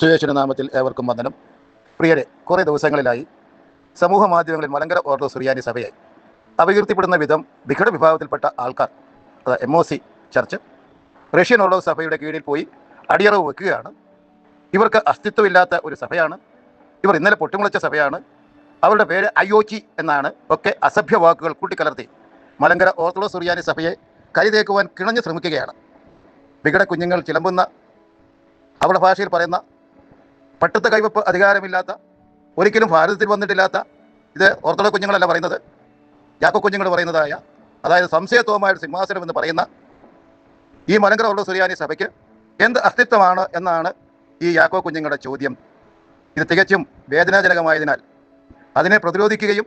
സുയേശ്വര നാമത്തിൽ ഏവർക്കും വന്ദനം. പ്രിയരെ കുറേ ദിവസങ്ങളിലായി സമൂഹ മാധ്യമങ്ങളിൽ മലങ്കര ഓർത്തോ സുറിയാനി സഭയെ അപകീർത്തിപ്പെടുന്ന വിധം വിഘട വിഭാഗത്തിൽപ്പെട്ട ആൾക്കാർ അതായത് M O C church Russian Orthodox സഭയുടെ കീഴിൽ പോയി അടിയറവ് വെക്കുകയാണ്. ഇവർക്ക് അസ്തിത്വമില്ലാത്ത ഒരു സഭയാണ്. ഇവർ ഇന്നലെ പൊട്ടിമുളച്ച സഭയാണ്. അവരുടെ പേര് അയോച്ചി എന്നാണ്. ഒക്കെ അസഭ്യ വാക്കുകൾ കൂട്ടിക്കലർത്തി മലങ്കര ഓർത്തഡോക്സ് സുറിയാനി സഭയെ കരിതേക്കുവാൻ കിണഞ്ഞു ശ്രമിക്കുകയാണ്. വിഘട കുഞ്ഞുങ്ങൾ ചിലമ്പുന്ന അവരുടെ ഭാഷയിൽ പറയുന്ന പട്ടത്ത് കൈവപ്പ് അധികാരമില്ലാത്ത ഒരിക്കലും ഭാരതത്തിൽ വന്നിട്ടില്ലാത്ത ഇത് ഓർത്തഡോക്സ് കുഞ്ഞുങ്ങളല്ല പറയുന്നത്. ജാക്കോ കുഞ്ഞുങ്ങൾ പറയുന്നതായ അതായത് സംശയത്വമായ സിംഹാസനം എന്ന് പറയുന്ന ഈ മലങ്കര ഉള്ള സുറിയാനി സഭയ്ക്ക് എന്ത് അസ്തിത്വമാണ് എന്നാണ് ഈ യാക്കോ കുഞ്ഞുങ്ങളുടെ ചോദ്യം. ഇത് തികച്ചും വേദനാജനകമായതിനാൽ അതിനെ പ്രതിരോധിക്കുകയും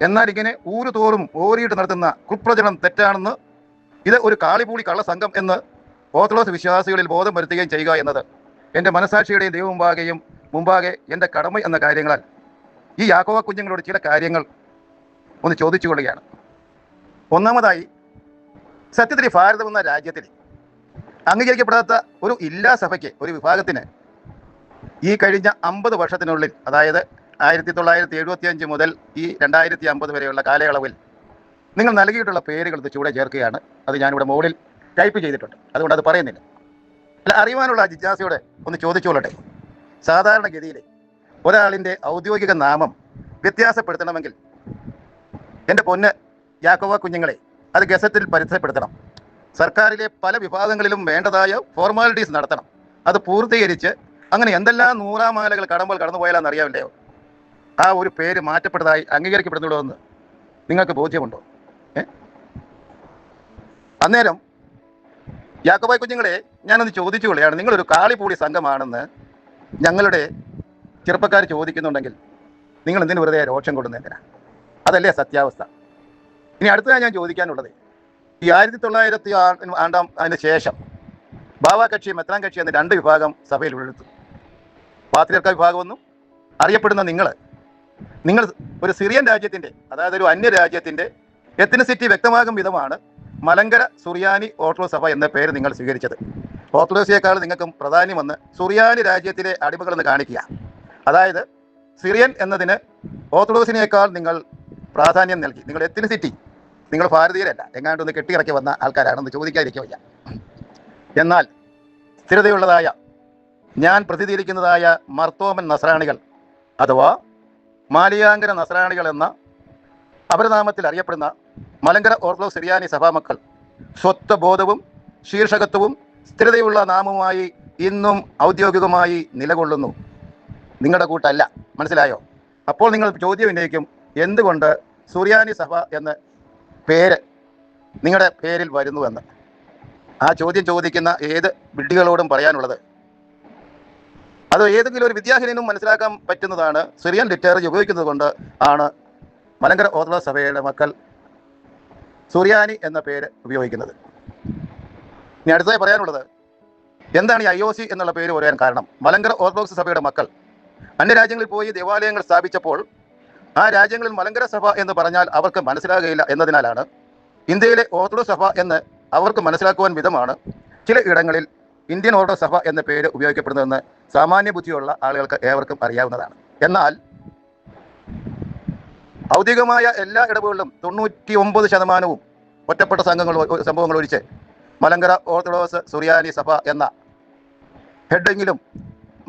എന്നാൽ ഇങ്ങനെ ഊരു തോറും ഓരിയിട്ട് നടത്തുന്ന കുപ്രചരണം തെറ്റാണെന്ന് ഇത് ഒരു കാളിപൂളി കള്ളസംഘം എന്ന് ഓർത്തഡോക്സ് വിശ്വാസികളിൽ ബോധം വരുത്തുകയും ചെയ്യുക എന്നത് എന്റെ മനസാക്ഷിയുടെയും ദൈവം മുമ്പാകെയും മുമ്പാകെ എന്റെ കടമ എന്ന കാര്യങ്ങളാൽ ഈ യാക്കോവ കുഞ്ഞുങ്ങളോട് ചില കാര്യങ്ങൾ ഒന്ന് ചോദിച്ചു കൊള്ളുകയാണ് ഒന്നാമതായി സത്യത്തിൽ ഭാരതം എന്ന രാജ്യത്തിൽ അംഗീകരിക്കപ്പെടാത്ത ഒരു ഇല്ലാ സഭയ്ക്ക് ഒരു വിഭാഗത്തിന് ഈ കഴിഞ്ഞ അമ്പത് വർഷത്തിനുള്ളിൽ അതായത് ആയിരത്തി തൊള്ളായിരത്തി എഴുപത്തി അഞ്ച് മുതൽ ഈ രണ്ടായിരത്തി അമ്പത് വരെയുള്ള കാലയളവിൽ നിങ്ങൾ നൽകിയിട്ടുള്ള പേരുകൾ ഇത് ചൂടെ ചേർക്കുകയാണ്. അത് ഞാനിവിടെ മുകളിൽ ടൈപ്പ് ചെയ്തിട്ടുണ്ട്. അതുകൊണ്ട് അത് പറയുന്നില്ല. അല്ല അറിയുവാനുള്ള ജിജ്ഞാസയോടെ ഒന്ന് ചോദിച്ചോളട്ടെ സാധാരണഗതിയിൽ ഒരാളിന്റെ ഔദ്യോഗിക നാമം വ്യത്യാസപ്പെടുത്തണമെങ്കിൽ എന്റെ പൊന്ന് യാക്കോവ കുഞ്ഞുങ്ങളെ അത് ഗസറ്റിൽ പരിചയപ്പെടുത്തണം. സർക്കാരിലെ പല വിഭാഗങ്ങളിലും വേണ്ടതായ ഫോർമാലിറ്റീസ് നടത്തണം. അത് പൂർത്തീകരിച്ച് അങ്ങനെ എന്തെല്ലാം നൂറാമാലകൾ കടമ്പോൾ കടന്നുപോയാലാന്ന് അറിയാവില്ലയോ ആ ഒരു പേര് മാറ്റപ്പെട്ടതായി അംഗീകരിക്കപ്പെടുന്നുള്ളൂ എന്ന് നിങ്ങൾക്ക് ബോധ്യമുണ്ടോ? അന്നേരം യാക്കോബായ് കുഞ്ഞുങ്ങളെ ഞാനൊന്ന് ചോദിച്ചു കൊള്ളുകയാണ് നിങ്ങളൊരു കാളിപൂടി സംഘമാണെന്ന് ഞങ്ങളുടെ ചെറുപ്പക്കാർ ചോദിക്കുന്നുണ്ടെങ്കിൽ നിങ്ങൾ എന്തിനു വെറുതെ രോഷം കൊടുക്കുന്നത് എന്തിനാ അതല്ലേ സത്യാവസ്ഥ. ഇനി അടുത്തതാണ് ഞാൻ ചോദിക്കാനുള്ളത് ഈ ആയിരത്തി തൊള്ളായിരത്തി ആണ്ടാം അതിന് ശേഷം ഭാവ കക്ഷി മെത്രാൻ കക്ഷി എന്ന രണ്ട് വിഭാഗം സഭയിൽ ഉൾപ്പെടുത്തു. പാത്രിയർക്ക വിഭാഗമൊന്നും അറിയപ്പെടുന്ന നിങ്ങൾ നിങ്ങൾ ഒരു സിറിയൻ രാജ്യത്തിന്റെ അതായത് ഒരു അന്യ രാജ്യത്തിന്റെ എത്തിനിസിറ്റി വ്യക്തമാകും വിധമാണ് മലങ്കര സുറിയാനി ഓർത്തഡോക്സ് സഭ എന്ന പേര് നിങ്ങൾ സ്വീകരിച്ചത്. ഓർത്തഡോക്സിയേക്കാൾ നിങ്ങൾക്കും പ്രാധാന്യമെന്ന് സുറിയാനി രാജ്യത്തിലെ അടിമകളെന്ന് കാണിക്കുക. അതായത് സിറിയൻ എന്നതിന് ഓർത്തഡോക്സിനേക്കാൾ നിങ്ങൾ പ്രാധാന്യം നൽകി. നിങ്ങൾ എത്തിനിസിറ്റി. നിങ്ങൾ ഭാരതീയരല്ല. എങ്ങാണ്ടൊന്ന് കെട്ടിയിറക്കി വന്ന ആൾക്കാരാണെന്ന് ചോദിക്കാതിരിക്കുക എന്നാൽ സ്ഥിരതയുള്ളതായ ഞാൻ പ്രതിനിധീകരിക്കുന്നതായ മർത്തോമൻ നസ്രാണികൾ അഥവാ മാലിയാങ്കര നസ്രാണികൾ എന്ന അപരനാമത്തിൽ അറിയപ്പെടുന്ന മലങ്കര ഓർത്തഡോക്സ് സിറിയാനി സഭാമക്കൾ സ്വത്വബോധവും ശീർഷകത്വവും സ്ഥിരതയുള്ള നാമവുമായി ഇന്നും ഔദ്യോഗികമായി നിലകൊള്ളുന്നു. നിങ്ങളുടെ കൂട്ടല്ല. മനസ്സിലായോ? അപ്പോൾ നിങ്ങൾ ചോദ്യം ഉന്നയിക്കും എന്തുകൊണ്ട് സുറിയാനി സഭ എന്ന പേര് നിങ്ങളുടെ പേരിൽ വരുന്നുവെന്ന്? ആ ചോദ്യം ചോദിക്കുന്ന ഏത് വിഡ്ഢികളോടും പറയാനുള്ളത്? അത് ഏതെങ്കിലും ഒരു വിദ്യാഹീനും മനസ്സിലാക്കാൻ പറ്റുന്നതാണ് സിറിയൻ ലിറ്ററേച്ചർ ഉപയോഗിക്കുന്നത് കൊണ്ട് ആണ് മലങ്കര ഓർത്തഡോക്സ് സഭയുടെ മക്കൾ സുറിയാനി എന്ന പേര് ഉപയോഗിക്കുന്നത്. ഇനി അടുത്തതായി പറയാനുള്ളത് എന്താണ് ഈ ഐ ഒ സി എന്നുള്ള പേര് പറയാൻ കാരണം? മലങ്കര ഓർത്തഡോക്സ് സഭയുടെ മക്കൾ. അന്യരാജ്യങ്ങളിൽ പോയി ദേവാലയങ്ങൾ സ്ഥാപിച്ചപ്പോൾ ആ രാജ്യങ്ങളിൽ മലങ്കര സഭ എന്ന് പറഞ്ഞാൽ അവർക്ക് മനസ്സിലാകുകയില്ല എന്നതിനാലാണ് ഇന്ത്യയിലെ ഓർത്തഡോക്സ് സഭ എന്ന് അവർക്ക് മനസ്സിലാക്കുവാൻ വിധമാണ് ചില ഇടങ്ങളിൽ ഇന്ത്യൻ ഓർത്തഡോക്സ് സഭ എന്ന പേര് ഉപയോഗിക്കപ്പെടുന്നതെന്ന് സാമാന്യ ബുദ്ധിയുള്ള ആളുകൾക്ക് ഏവർക്കും അറിയാവുന്നതാണ്. എന്നാൽ ഔദ്യോഗികമായ എല്ലാ ഇടവുകളിലും തൊണ്ണൂറ്റി ഒമ്പത് ശതമാനവും ഒറ്റപ്പെട്ട സംഘങ്ങൾ സംഭവങ്ങൾ ഒഴിച്ച് മലങ്കര ഓർത്തഡോക്സ് സുറിയാനി സഭ എന്ന ഹെഡിങ്ങിലും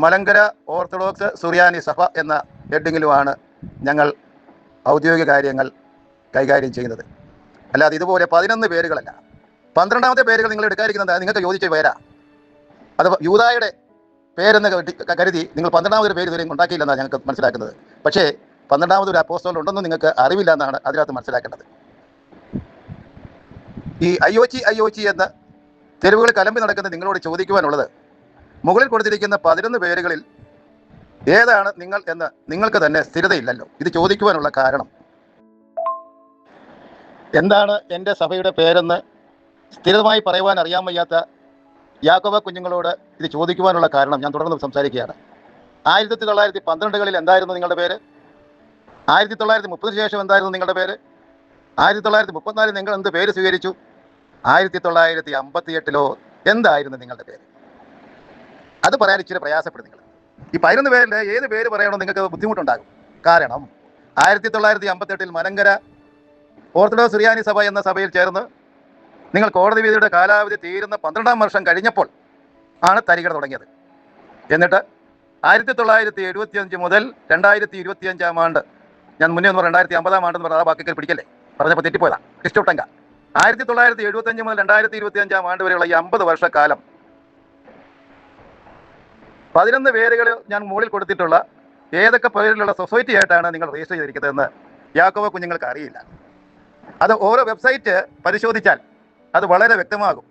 മലങ്കര ഓർത്തഡോക്സ് സുറിയാനി സഭ എന്ന ഹെഡിങ്ങിലുമാണ് ഞങ്ങൾ ഔദ്യോഗിക കാര്യങ്ങൾ കൈകാര്യം ചെയ്യുന്നത്. അല്ലാതെ ഇതുപോലെ പതിനൊന്ന് പേരുകളല്ല. പന്ത്രണ്ടാമത്തെ പേരുകൾ നിങ്ങൾ എടുക്കാതിരിക്കുന്നത് നിങ്ങൾക്ക് യോജിച്ച പേരാ? അത് യൂതായുടെ പേരെന്ന് കരുതി നിങ്ങൾ പന്ത്രണ്ടാമതൊരു പേര് ഇതുവരെയും ഉണ്ടാക്കിയില്ലെന്നാണ് ഞങ്ങൾക്ക് മനസ്സിലാക്കുന്നത്. പക്ഷേ പന്ത്രണ്ടാമതൊരു അപ്പോസ്റ്റോൾ ഉണ്ടെന്ന് നിങ്ങൾക്ക് അറിവില്ല എന്നാണ് അതിനകത്ത് മനസ്സിലാക്കേണ്ടത്. ഈ അയോച്ചി അയോച്ചി എന്ന തെരുവുകൾ കലമ്പി നടക്കുന്ന നിങ്ങളോട് ചോദിക്കുവാനുള്ളത് മുകളിൽ കൊടുത്തിരിക്കുന്ന പതിനൊന്ന് പേരുകളിൽ ഏതാണ് നിങ്ങൾ എന്ന് നിങ്ങൾക്ക് തന്നെ സ്ഥിരതയില്ലല്ലോ. ഇത് ചോദിക്കുവാനുള്ള കാരണം. എന്താണ് എന്റെ സഭയുടെ പേരെന്ന് സ്ഥിരമായി പറയുവാൻ അറിയാൻ വയ്യാത്ത യാക്കോബ കുഞ്ഞുങ്ങളോട് ഇത് ചോദിക്കുവാനുള്ള കാരണം ഞാൻ തുടർന്ന് സംസാരിക്കുകയാണ്. ആയിരത്തി തൊള്ളായിരത്തി പന്ത്രണ്ടുകളിൽ എന്തായിരുന്നു നിങ്ങളുടെ പേര്? ആയിരത്തി തൊള്ളായിരത്തി മുപ്പതിന് ശേഷം എന്തായിരുന്നു നിങ്ങളുടെ പേര്? ആയിരത്തി തൊള്ളായിരത്തി മുപ്പത്തിനാലിൽ നിങ്ങൾ എന്ത് പേര് സ്വീകരിച്ചു? ആയിരത്തി തൊള്ളായിരത്തി അമ്പത്തി എട്ടിലോ എന്തായിരുന്നു നിങ്ങളുടെ പേര്? അത് പറയാൻ ഇച്ചിരി പ്രയാസപ്പെടും നിങ്ങൾ. ഈ പതിനൊന്ന് പേരിൽ ഏത് പേര് പറയണോ നിങ്ങൾക്ക് ബുദ്ധിമുട്ടുണ്ടാകും. കാരണം ആയിരത്തി തൊള്ളായിരത്തി അമ്പത്തെട്ടിൽ മലങ്കര ഓർത്തഡോക്സ് റിയാനി സഭ എന്ന സഭയിൽ ചേർന്ന് നിങ്ങൾ കോടതി വിധിയുടെ കാലാവധി തീരുന്ന പന്ത്രണ്ടാം വർഷം കഴിഞ്ഞപ്പോൾ ആണ് തരികട തുടങ്ങിയത്. എന്നിട്ട് ആയിരത്തി തൊള്ളായിരത്തി എഴുപത്തി അഞ്ച് മുതൽ രണ്ടായിരത്തി ഇരുപത്തി അഞ്ചാം ആണ്ട് ഞാൻ മുന്നേ ഒന്ന് രണ്ടായിരത്തി അമ്പതാം ആണ്ടെന്ന് പറഞ്ഞാൽ ബാക്കി പിടിക്കല്ലേ? പറഞ്ഞപ്പോൾ തെറ്റിപ്പോയതാ. ക്രിസ്റ്റോട്ടങ്ക ആയിരത്തി തൊള്ളായിരത്തി എഴുപത്തി അഞ്ച് മുതൽ രണ്ടായിരത്തി ഇരുപത്തി അഞ്ചാം ആണ്ട് വരെയുള്ള ഈ അമ്പത് വർഷക്കാലം പതിനൊന്ന് പേരുകൾ ഞാൻ മുകളിൽ കൊടുത്തിട്ടുള്ള ഏതൊക്കെ പേരിലുള്ള സൊസൈറ്റി ആയിട്ടാണ് നിങ്ങൾ രജിസ്റ്റർ ചെയ്തിരിക്കുന്നതെന്ന് യാക്കോവ കുഞ്ഞുങ്ങൾക്ക് അറിയില്ല. അത് ഓരോ വെബ്സൈറ്റ് പരിശോധിച്ചാൽ അത് വളരെ വ്യക്തമാകും.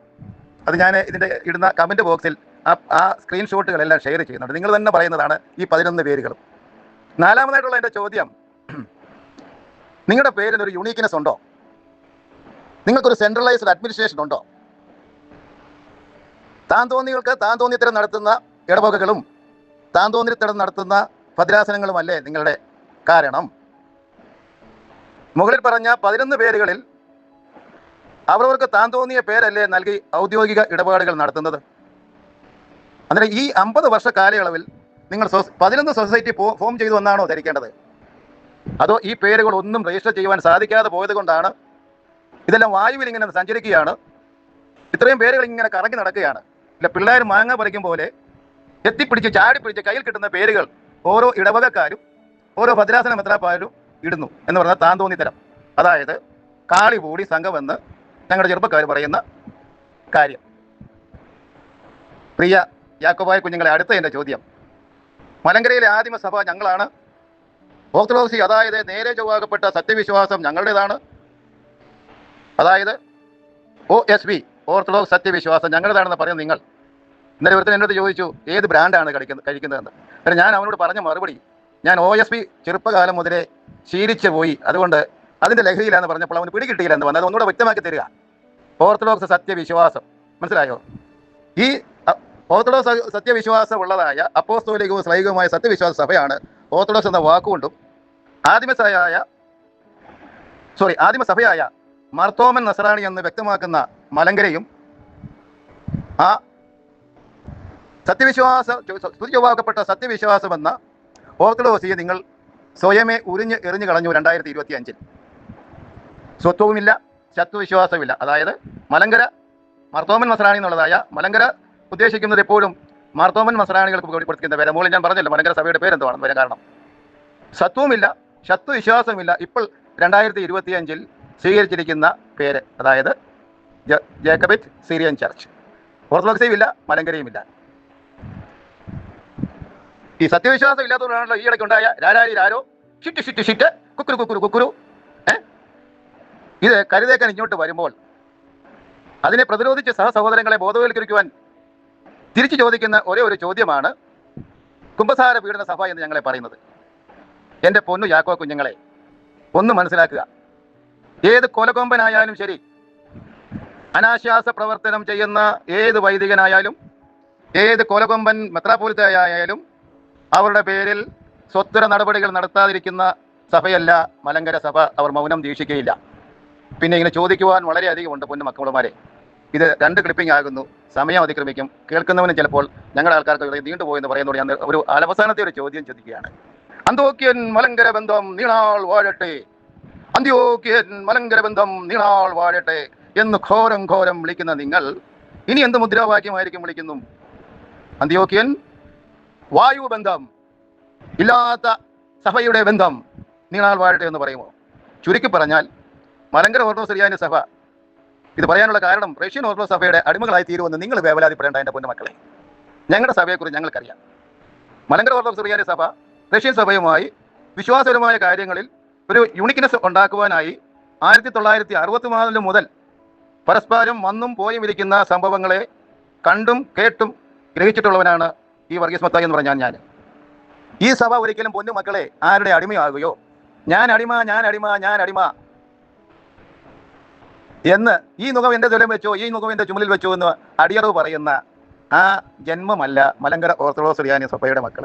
അത് ഞാൻ ഇതിന്റെ ഇടുന്ന കമന്റ് ബോക്സിൽ ആ ആ സ്ക്രീൻഷോട്ടുകളെല്ലാം ഷെയർ ചെയ്യുന്നുണ്ട്. നിങ്ങൾ തന്നെ പറയുന്നതാണ് ഈ പതിനൊന്ന് പേരുകളും. നാലാമതായിട്ടുള്ള എന്റെ ചോദ്യം നിങ്ങളുടെ പേരിന് ഒരു യുണീക്ക്നെസ് ഉണ്ടോ? നിങ്ങൾക്കൊരു സെൻട്രലൈസ്ഡ് അഡ്മിനിസ്ട്രേഷൻ ഉണ്ടോ? താൻ തോന്നികൾക്ക് താൻ തോന്നിയത്തരം നടത്തുന്ന ഇടവകകളും താൻ തോന്നിത്തരം നടത്തുന്ന ഭദ്രാസനങ്ങളുമല്ലേ നിങ്ങളുടെ കാരണം? മുകളിൽ പറഞ്ഞ പതിനൊന്ന് പേരുകളിൽ അവരവർക്ക് താൻ തോന്നിയ പേരല്ലേ നൽകി ഔദ്യോഗിക ഇടപാടുകൾ നടത്തുന്നത്? അന്നേരം ഈ അമ്പത് വർഷ കാലയളവിൽ നിങ്ങൾ പതിനൊന്ന് സൊസൈറ്റി ഫോം ചെയ്തു എന്നാണോ ധരിക്കേണ്ടത്? അതോ ഈ പേരുകൾ ഒന്നും രജിസ്റ്റർ ചെയ്യുവാൻ സാധിക്കാതെ പോയത് കൊണ്ടാണ് ഇതെല്ലാം വായുവിൽ ഇങ്ങനെ സഞ്ചരിക്കുകയാണ്. ഇത്രയും പേരുകൾ ഇങ്ങനെ കറങ്ങി നടക്കുകയാണ്. ഇല്ല പിള്ളേർ മാങ്ങ പറിക്കും പോലെ എത്തിപ്പിടിച്ച് ചാടിപ്പിടിച്ച് കയ്യിൽ കിട്ടുന്ന പേരുകൾ ഓരോ ഇടവകക്കാരും ഓരോ ഭദ്രാസന മെത്രാപ്പാരും ഇടുന്നു എന്ന് പറഞ്ഞാൽ താൻ തോന്നിത്തരം അതായത് കാളിപൂടി സംഘമെന്ന് ഞങ്ങളുടെ ചെറുപ്പക്കാർ പറയുന്ന കാര്യം. പ്രിയ യാക്കോബായ കുഞ്ഞുങ്ങളെ അടുത്ത എന്റെ ചോദ്യം. മലങ്കരയിലെ ആദിമസഭ ഞങ്ങളാണ്. ഓർത്തഡോക്സി അതായത് നേരെ ചൊവ്വാക്കപ്പെട്ട സത്യവിശ്വാസം ഞങ്ങളുടേതാണ്. അതായത് ഒ എസ് ബി ഓർത്തഡോക്സ് സത്യവിശ്വാസം ഞങ്ങളുടേതാണെന്ന് പറയുന്ന നിങ്ങൾ. ഇന്നലെ ഒരുത്തൻ എന്നോട് ചോദിച്ചു ഏത് ബ്രാൻഡാണ് കഴിക്കുന്നത് കഴിക്കുന്നതെന്ന്. പിന്നെ ഞാൻ അവനോട് പറഞ്ഞ മറുപടി ഞാൻ ഒ എസ് പി ചെറുപ്പകാലം മുതലേ ശീലിച്ചു പോയി. അതുകൊണ്ട് അതിന്റെ ലഹരിയിലാന്ന് പറഞ്ഞപ്പോൾ അവന് പിടികിട്ടിയില്ല എന്ന് പറഞ്ഞത് ഒന്നുകൂടെ വ്യക്തമാക്കി തരിക. ഓർത്തഡോക്സ് സത്യവിശ്വാസം. മനസ്സിലായോ? ഈ ഓർത്തഡോക്സ് സത്യവിശ്വാസം ഉള്ളതായ അപ്പോസ്തോലികവും സ്ലൈകവുമായ സത്യവിശ്വാസ സഭയാണ് ഓർത്തഡോക്സ് എന്ന വാക്കുകൊണ്ടും ആദിമസഭയായ സോറി ആദിമസഭയായ മർത്തോമൻ നസറാണി എന്ന് വ്യക്തമാക്കുന്ന മലങ്കരയും ആ സത്യവിശ്വാസ സ്തുതിവാക്കപ്പെട്ട സത്യവിശ്വാസം എന്ന ഓർത്തഡോക്സിയെ നിങ്ങൾ സ്വയമേ ഉരിഞ്ഞ് എറിഞ്ഞു കളഞ്ഞു രണ്ടായിരത്തി ഇരുപത്തി അഞ്ചിൽ സ്വത്വവുമില്ല ശത്രുവിശ്വാസമില്ല അതായത് മലങ്കര മർത്തോമൻ നസറാണി എന്നുള്ളതായ മലങ്കര ഉദ്ദേശിക്കുന്നത് എപ്പോഴും മാർത്തോമൻ മസറാണികൾക്ക് കൊടുക്കുന്ന പേര്. മുകളിൽ ഞാൻ പറഞ്ഞില്ല മലങ്കര സഭയുടെ പേരെന്തുവാണെന്ന് വരാൻ കാരണം. സത്വമില്ല ശത്വ വിശ്വാസമില്ല ഇപ്പോൾ രണ്ടായിരത്തി ഇരുപത്തി അഞ്ചിൽ സ്വീകരിച്ചിരിക്കുന്ന പേര് അതായത് ജേക്കബിറ്റ് സിറിയൻ ചർച്ച്. ഓർത്തഡോക്സിയും ഇല്ല മലങ്കരയും ഇല്ല. ഈ സത്യവിശ്വാസം ഇല്ലാത്തതുകൊണ്ടാണല്ലോ ഈ ഇടയ്ക്ക് ഉണ്ടായ രാരാരി രാരോ ഷിറ്റ് ഷിറ്റ് ഷിറ്റ് കുക്കുരു കുക്കുരു കുക്കുരു. ഇത് കരുതേക്കാൻ ഇങ്ങോട്ട് വരുമ്പോൾ അതിനെ പ്രതിരോധിച്ച് സഹസഹോദരങ്ങളെ ബോധവൽക്കരിക്കുവാൻ തിരിച്ചു ചോദിക്കുന്ന ഒരേ ഒരു ചോദ്യമാണ് കുംഭസാര പീഡന സഭ എന്ന് ഞങ്ങളെ പറയുന്നത്. എന്റെ പൊന്നു യാക്കോ കുഞ്ഞുങ്ങളെ ഒന്ന് മനസ്സിലാക്കുക. ഏത് കൊലകൊമ്പനായാലും ശരി അനാശ്വാസ പ്രവർത്തനം ചെയ്യുന്ന ഏത് വൈദികനായാലും ഏത് കൊലകൊമ്പൻ മെത്രാപോലിത്തയായാലും അവരുടെ പേരിൽ സ്വത്വര നടപടികൾ നടത്താതിരിക്കുന്ന സഭയല്ല മലങ്കര സഭ. അവർ മൗനം ദീക്ഷിക്കുകയില്ല. പിന്നെ ഇങ്ങനെ ചോദിക്കുവാൻ വളരെയധികം ഉണ്ട് പൊന്നു മക്കളുമാരെ. ഇത് രണ്ട് ക്ലിപ്പിംഗ് ആകുന്നു. സമയം അതിക്രമിക്കും. കേൾക്കുന്നവന് ചിലപ്പോൾ ഞങ്ങളുടെ ആൾക്കാർക്ക് നീണ്ടുപോയെന്ന് പോയെന്ന് ഞാൻ ഒരു അവസാനത്തെ ഒരു ചോദ്യം ചോദിക്കുകയാണ്. അന്തോക്യൻ മലങ്കര ബന്ധം നീണാൾ വാഴട്ടെ. അന്ത്യോക്യൻ മലങ്കര ബന്ധം നീണാൾ വാഴട്ടെ എന്ന് ഘോരം ഘോരം വിളിക്കുന്ന നിങ്ങൾ ഇനി എന്ത് മുദ്രാവാക്യമായിരിക്കും വിളിക്കുന്നു? അന്ത്യോക്യൻ വായു ബന്ധം. ഇല്ലാത്ത സഭയുടെ ബന്ധം നീണാൾ വാഴട്ടെ എന്ന് പറയുമോ? ചുരുക്കി പറഞ്ഞാൽ മലങ്കര ഓർമ്മ സഭ ഇത് പറയാനുള്ള കാരണം റഷ്യൻ ഓർത്തഡോക്സ് സഭയുടെ അടിമകളായി തീരുമെന്ന് നിങ്ങൾ വേവലാതിപ്പെടേണ്ട എന്റെ പൊന്നുമക്കളെ. ഞങ്ങളുടെ സഭയെക്കുറിച്ച് ഞങ്ങൾക്കറിയാം. മലങ്കര ഓർത്തഡോക്സ് റിയാനി സഭ റഷ്യൻ സഭയുമായി വിശ്വാസപരമായ കാര്യങ്ങളിൽ ഒരു യൂണിക്നെസ് ഉണ്ടാക്കുവാനായി ആയിരത്തി തൊള്ളായിരത്തി അറുപത്തി നാല് മുതൽ പരസ്പരം വന്നും പോയും ഇരിക്കുന്ന സംഭവങ്ങളെ കണ്ടും കേട്ടും ഗ്രഹിച്ചിട്ടുള്ളവനാണ് ഈ വർഗീസ് മത്തായി എന്ന് പറഞ്ഞാൽ ഞാൻ ഈ സഭ ഒരിക്കലും പൊന്നു മക്കളെ ആരുടെ അടിമയാകുകയോ? ഞാൻ അടിമ ഞാൻ അടിമ ഞാൻ അടിമ എന്ന് ഈ മുഖം എന്റെ തൊലം വെച്ചോ ഈ മുഖം എന്റെ ചുമലിൽ വെച്ചോ എന്ന് അടിയറവ് പറയുന്ന ആ ജന്മമല്ല മലങ്കര ഓർത്തഡോക്സ് റിയാനി സഭയുടെ മക്കൾ